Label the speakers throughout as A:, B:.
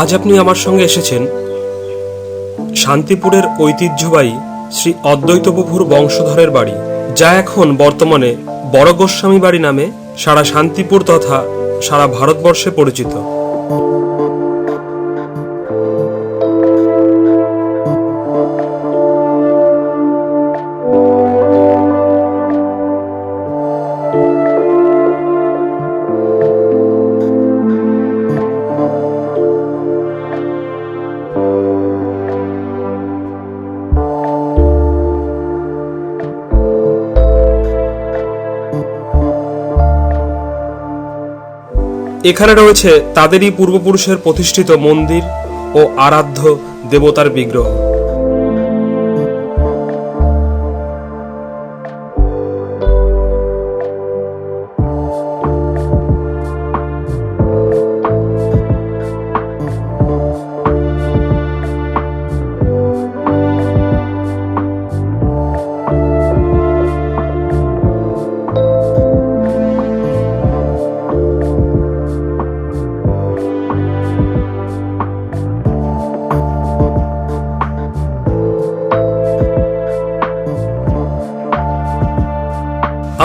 A: আজ আপনি আমার সঙ্গে এসেছেন শান্তিপুরের ঐতিহ্যবাহী শ্রী অদ্বৈত প্রভুর বংশধরের বাড়ি, যা এখন বর্তমানে বড় গোস্বামী বাড়ি নামে সারা শান্তিপুর তথা সারা ভারতবর্ষে পরিচিত। এখানে রয়েছে তাদেরই পূর্বপুরুষের প্রতিষ্ঠিত মন্দির ও আরাধ্য দেবতার বিগ্রহ।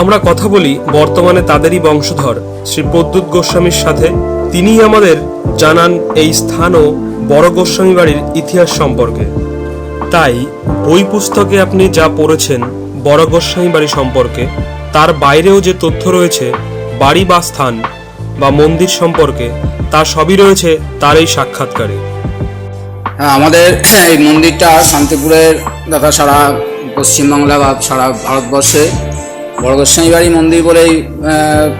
A: আমরা কথা বলি বর্তমানে তাদেরই বংশধর। শ্রী প্রদ্যুৎ গোস্বামীর সাথে তিনিই আমাদের জানান এই স্থান ও বড় গোস্বামী বাড়ির ইতিহাস সম্পর্কে। তাই বই পুস্তকে আপনি যা পড়েছেন বড় গোস্বামী বাড়ি সম্পর্কে, তার বাইরেও যে তথ্য রয়েছে, বাড়ি বা স্থান বা মন্দির সম্পর্কে, তা সবই রয়েছে তার এই সাক্ষাৎকারে।
B: হ্যাঁ আমাদের এই মন্দিরটা শান্তিপুরের তথা সারা পশ্চিমবাংলা বা সারা ভারতবর্ষে বড় গোস্বামী বাড়ি মন্দির বলেই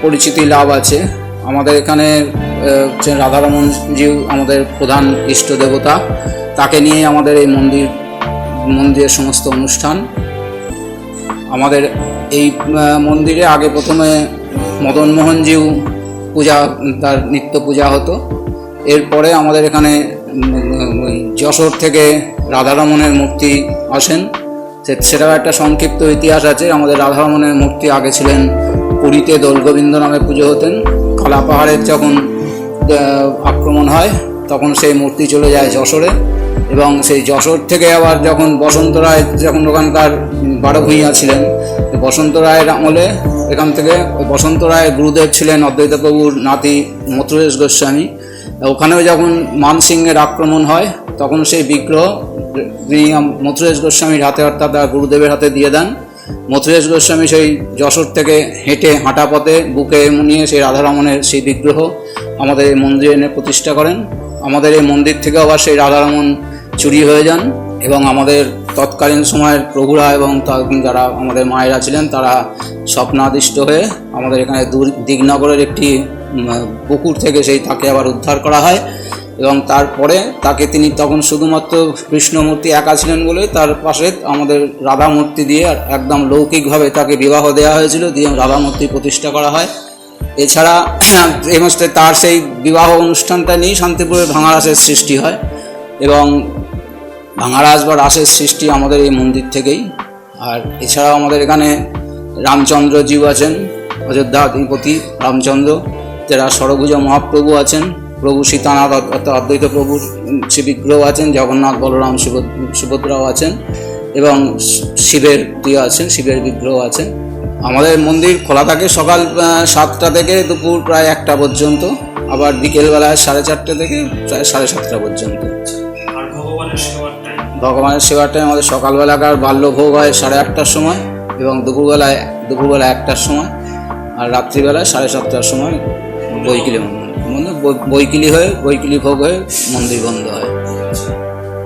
B: পরিচিতি লাভ আছে। আমাদের এখানে আহ, হচ্ছেন রাধারমন জিউ আমাদের প্রধান ইষ্ট দেবতা তাকে নিয়ে আমাদের এই মন্দির মন্দিরের সমস্ত অনুষ্ঠান। আমাদের এই মন্দিরে আগে প্রথমে মদনমোহনজিউ পূজা তার নিত্য পূজা হতো। এরপরে আমাদের এখানে যশোর থেকে রাধারমণের মূর্তি আসেন। সেটাও একটা সংক্ষিপ্ত ইতিহাস আছে। আমাদের রাধারমণের মূর্তি আগে ছিলেন পুরীতে দোলগোবিন্দ নামে পুজো হতেন। কালা পাহাড়ের যখন আক্রমণ হয়, তখন সেই মূর্তি চলে যায় যশোরে। এবং সেই যশোর থেকে আবার যখন বসন্ত রায় যখন ওখানকার বারো ভূঁইয়া ছিলেন, বসন্ত রায়ের আমলে এখান থেকে বসন্ত রায় গুরুদেব ছিলেন অদ্বৈত প্রভুর নাতি মথুরেশ গোস্বামী। ওখানেও যখন মানসিংহের আক্রমণ হয় তখন সেই বিগ্রহ তিনি মথুরেশ গোস্বামীর হাতে অর্থাৎ গুরুদেবের হাতে দিয়ে দেন। মথুরেশ গোস্বামী সেই যশোর থেকে হেঁটে হাঁটা পথে বুকে নিয়ে সেই রাধারমণের সেই বিগ্রহ আমাদের এই মন্দিরে এনে প্রতিষ্ঠা করেন। আমাদের এই মন্দির থেকে আবার সেই রাধারমণ চুরি হয়ে যান এবং আমাদের তৎকালীন সময়ের প্রভুরা এবং যারা আমাদের মায়েরা ছিলেন, তারা স্বপ্নাদিষ্ট হয়ে আমাদের এখানে দূর দিগনগরের একটি পুকুর থেকে সেই তাকে আবার উদ্ধার করা হয়। এবং তারপরে তাকে তিনি তখন শুধুমাত্র কৃষ্ণমূর্তি একা ছিলেন বলে তার পাশে আমাদের রাধা মূর্তি দিয়ে একদম লৌকিকভাবে তাকে বিবাহ দেওয়া হয়েছিল, দিয়ে রাধা মূর্তি প্রতিষ্ঠা করা হয়। এছাড়া এই মাসে তার সেই বিবাহ অনুষ্ঠানটা নিয়েই শান্তিপুরে ভাঙারাসের সৃষ্টি হয় এবং ভাঙারাস বা রাসের সৃষ্টি আমাদের এই মন্দির থেকেই। আর এছাড়াও আমাদের এখানে রামচন্দ্রজীব আছেন অযোধ্যা অধিপতি রামচন্দ্র, যারা সরভুজ মহাপ্রভু আছেন। প্রভু সীতানাথ অর্থাৎ অদ্বৈত উম, সে বিগ্রহ আছেন জগন্নাথ বলরাম সুভদ- সুভদ্রাও আছেন এবং শিবের প্রিয় আছেন শিবের বিগ্রহ আছেন। আমাদের মন্দির খোলা থাকে সকাল সাতটা থেকে দুপুর প্রায় একটা পর্যন্ত আবার বিকেলবেলায় সাড়ে চারটে থেকে প্রায় সাড়ে সাতটা পর্যন্ত। ভগবানের সেবার টাইম আমাদের সকালবেলাকার বাল্যভোগ হয় সাড়ে আটটার সময় এবং দুপুরবেলায় দুপুরবেলা একটার সময় আর রাত্রিবেলায় সাড়ে সাতটার সময় বইকিলি মানে বই- বইকিলি হয়ে, বইকিলি ভোগ হয়ে, মন্দির বন্ধ হয়।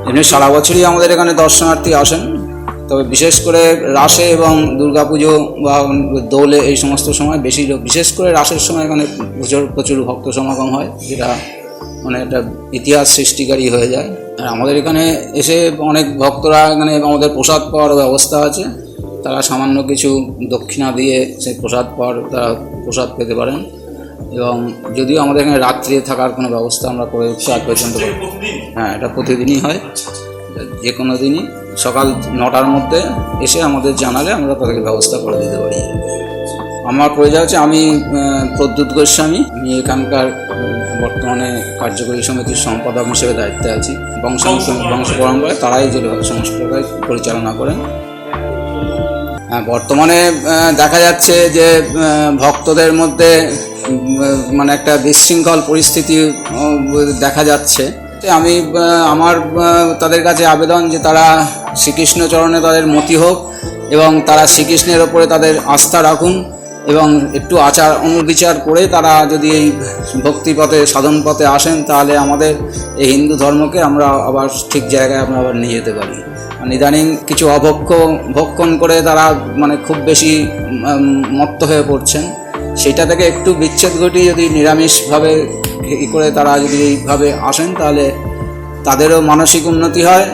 B: এমনি সারা বছরই আমাদের এখানে দর্শনার্থী আসেন। তবে বিশেষ করে রাসে এবং দুর্গাপুজো বা দোলে এই সমস্ত সময় বেশি বিশেষ করে রাসের সময় এখানে প্রচুর প্রচুর ভক্ত সমাগম হয়, যেটা মানে একটা ইতিহাস সৃষ্টিকারী হয়ে যায়। আর আমাদের এখানে এসে অনেক ভক্তরা এখানে আমাদের প্রসাদ পাওয়ার ব্যবস্থা আছে। তারা সামান্য কিছু দক্ষিণা দিয়ে সেই প্রসাদ পাওয়ার তারা প্রসাদ পেতে পারেন। এবং যদিও আমাদের এখানে রাত্রে থাকার কোনো ব্যবস্থা আমরা করে উঠছি আজ পর্যন্ত করি। হ্যাঁ এটা প্রতিদিনই হয়। যে কোনো দিনই। সকাল নটার মধ্যে এসে আমাদের জানালে আমরা তাদেরকে ব্যবস্থা করে দিতে পারি। আমার পরিচয় হচ্ছে আমি প্রদ্যুৎ গোস্বামী। আমি এখানকার বর্তমানে কার্যকরী সমিতির সম্পাদক হিসেবে দায়িত্বে আছি। বংশ বংশ পরম্পরায় তারাই যে সংস্কার পরিচালনা করেন বর্তমানে দেখা যাচ্ছে যে ভক্তদের মধ্যে মানে একটা বিশৃঙ্খল পরিস্থিতি দেখা যাচ্ছে। আমি আমার তাদের কাছে আবেদন যে তারা শ্রীকৃষ্ণ চরণে তাদের মতি হোক এবং তারা শ্রীকৃষ্ণের ওপরে তাদের আস্থা রাখুন এবং একটু আচার অনুবিচার করে তারা যদি এই ভক্তিপথে সাধন পথে আসেন, তাহলে আমাদের এই হিন্দু ধর্মকে আমরা আবার ঠিক জায়গায় আমরা আবার নিয়ে যেতে পারি। মানে ইদানিং কিছু অভক্ষ, ভক্ষণ করে তারা মানে খুব বেশি মত্ত হয়ে পড়ছেন। সেটা থেকে একটু বিচ্ছেদ ঘটিয়ে যদি নিরামিষভাবে ই করে তারা যদি এইভাবে আসেন, তাহলে তাদেরও মানসিক উন্নতি হয়।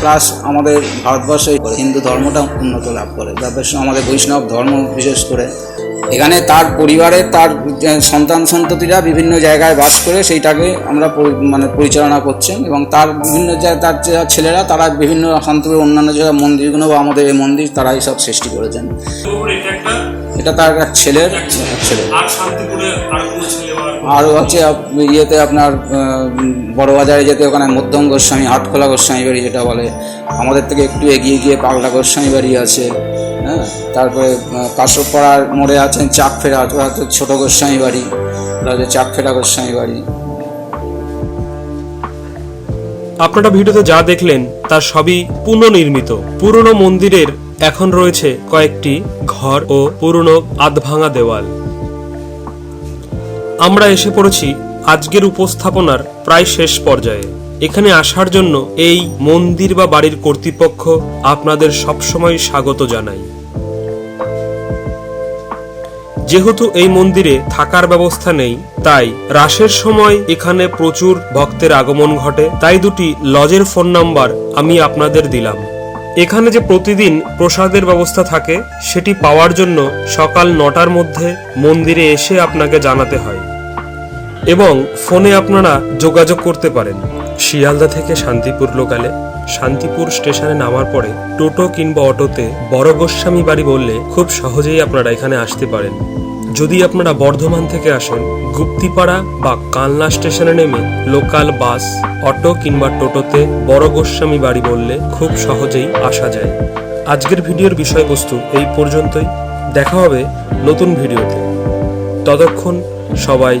B: প্লাস আমাদের ভারতবর্ষে হিন্দু ধর্মটা উন্নত লাভ করে। তারপর আমাদের বৈষ্ণব ধর্ম বিশেষ করে। এখানে তার পরিবারের তার সন্তান সন্ততিরা বিভিন্ন জায়গায় বাস করে সেইটাকে আমরা মানে পরিচালনা করছেন এবং তার বিভিন্ন তার যে ছেলেরা তারা বিভিন্ন শান্তিপুর অন্যান্য জায়গায় মন্দিরগুলো বা আমাদের এই মন্দির তারাই সব সৃষ্টি করেছেন। এটা তার এক ছেলের ছেলে
A: আর
B: হচ্ছে ইয়েতে আপনার বড়বাজারে যেতে ওখানে মধ্যম গোস্বামী আটখোলা গোস্বামী বাড়ি যেটা বলে। আমাদের থেকে একটু এগিয়ে গিয়ে পাগলা গোস্বামী বাড়ি আছে। হ্যাঁ? তারপরে আহ, কাশ্যপপাড়ার মোড়ে আছেন চাক ফেরা হচ্ছে ছোটো গোস্বামী বাড়ি হচ্ছে চাক ফেরা গোস্বামী বাড়ি।
A: আপনারা ভিডিওতে যা দেখলেন তা সবই পুনর্নির্মিত পুরনো মন্দিরের এখন রয়েছে কয়েকটি ঘর ও পুরনো আধভাঙা দেওয়াল। আমরা এসে পড়েছি আজকের উপস্থাপনার প্রায় শেষ পর্যায়ে। এখানে আসার জন্য এই মন্দির বা বাড়ির কর্তৃপক্ষ আপনাদের সবসময় স্বাগত জানাই। যেহেতু এই মন্দিরে থাকার ব্যবস্থা নেই, তাই রাসের সময় এখানে প্রচুর ভক্তের আগমন ঘটে। তাই দুটি লজের ফোন নাম্বার আমি আপনাদের দিলাম। এখানে যে প্রতিদিন প্রসাদের ব্যবস্থা থাকে, সেটি পাওয়ার জন্য সকাল নটার মধ্যে মন্দিরে এসে আপনাকে জানাতে হয়। এবং ফোনে আপনারা যোগাযোগ করতে পারেন। শিয়ালদা থেকে শান্তিপুর লোকালে। শান্তিপুর স্টেশনে নামার পরে টোটো কিংবা অটোতে বড় গোস্বামী বাড়ি বললে খুব সহজেই আপনারা এখানে আসতে পারেন। যদি আপনারা বর্ধমান থেকে আসেন, গুপ্তিপাড়া বা কালনা স্টেশনে নেমে লোকাল বাস, অটো কিংবা টোটোতে বড় গোস্বামী বাড়ি বললে খুব সহজেই আসা যায়। আজকের ভিডিওর বিষয়বস্তু এই পর্যন্তই। দেখা হবে নতুন ভিডিওতে। ততক্ষণ সবাই